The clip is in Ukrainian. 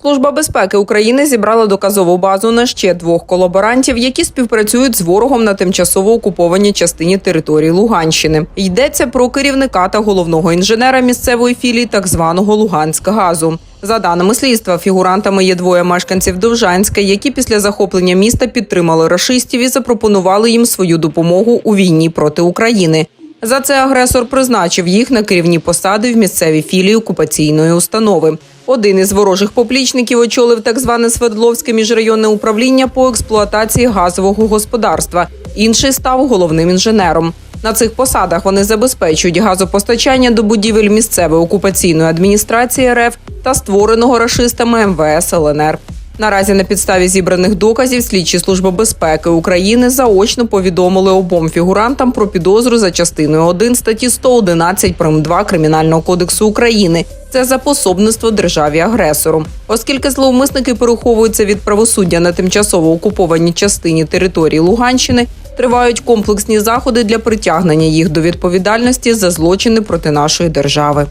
Служба безпеки України зібрала доказову базу на ще двох колаборантів, які співпрацюють з ворогом на тимчасово окупованій частині території Луганщини. Йдеться про керівника та головного інженера місцевої філії так званого Луганськгазу. За даними слідства, фігурантами є двоє мешканців Довжанська, які після захоплення міста підтримали рашистів і запропонували їм свою допомогу у війні проти України. За це агресор призначив їх на керівні посади в місцевій філії окупаційної установи. Один із ворожих поплічників очолив так зване Свердловське міжрайонне управління по експлуатації газового господарства. Інший став головним інженером. На цих посадах вони забезпечують газопостачання до будівель місцевої окупаційної адміністрації РФ та створеного рашистами МВС ЛНР. Наразі на підставі зібраних доказів слідчі служби безпеки України заочно повідомили обом фігурантам про підозру за частиною 1 статті 111 прим. 2 Кримінального кодексу України. Це за пособництво державі агресору. Оскільки зловмисники переховуються від правосуддя на тимчасово окупованій частині території Луганщини, тривають комплексні заходи для притягнення їх до відповідальності за злочини проти нашої держави.